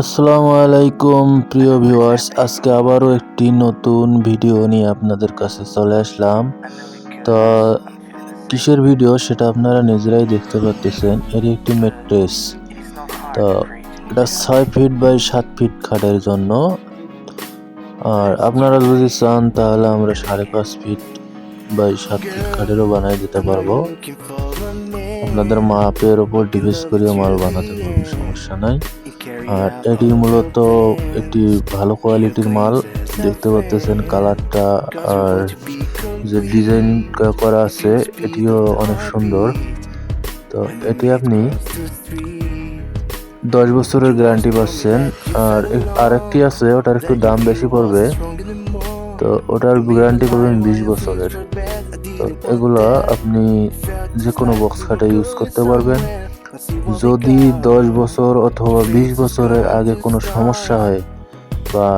আসসালামু আলাইকুম, প্রিয় ভিউয়ার্স। আজকে আবারও একটি নতুন ভিডিও নিয়ে আপনাদের কাছে চলে আসলাম। তো, কিসের ভিডিও সেটা আপনারা নিজেরাই দেখতে পাচ্ছেন এর একটি মেট্রেস তো, এটা ছয় ফিট বাই সাত ফিট খাটের জন্য। আর আপনারা যদি চান, তাহলে আমরা সাড়ে পাঁচ ফিট বাই সাত ফিট খাটেরও বানাই দিতে পারব। আপনাদের মাপের ওপর ডিপেন্ড করেও মাল বানাতে পারব সমস্যা নাই। আর এটি মূলত একটি ভালো কোয়ালিটির মাল। দেখতে পাচ্ছেন কালারটা আর যে ডিজাইন করা আছে, এটিও অনেক সুন্দর। তো এটি আপনি দশ বছরের গ্যারান্টি পাচ্ছেন। আর আরেকটি আছে, ওটার একটু দাম বেশি পড়বে। তো ওটার গ্যারান্টি পাবেন বিশ বছরের। তো এগুলো আপনি যে কোনো বক্স খাটে ইউজ করতে পারবেন। যদি দশ বছর অথবা বিশ বছরের আগে কোনো সমস্যা হয় বা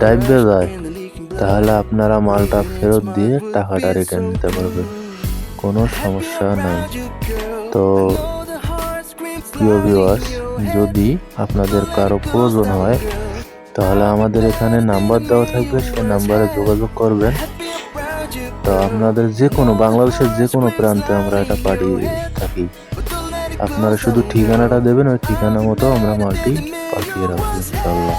ডাইবে যায়, তাহলে আপনারা মালটা ফেরত দিয়ে টাকাটা রিটার্ন নিতে পারবেন কোনো সমস্যা নাই। তো প্রিয় যদি আপনাদের কারও প্রয়োজন হয়, তাহলে আমাদের এখানে নাম্বার দেওয়া থাকবে, সেই নাম্বারে যোগাযোগ করবেন। তো আপনাদের যে কোনো, বাংলাদেশের যে কোনো প্রান্তে আমরা এটা পাঠিয়ে থাকি। আপনারা শুধু ঠিকানাটা দেবেন, ওই ঠিকানা মতো আমরা মালটি পাঠিয়ে রাখব ইনশাল্লাহ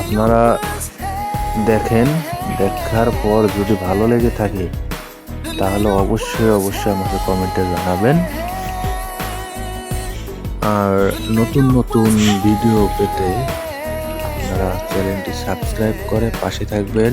আপনারা দেখেন, দেখার পর যদি ভালো লেগে থাকে, তাহলে অবশ্যই অবশ্যই আমাকে কমেন্টে জানাবেন। আর নতুন নতুন ভিডিও পেতে আপনারা চ্যানেলটি সাবস্ক্রাইব করে পাশে থাকবেন।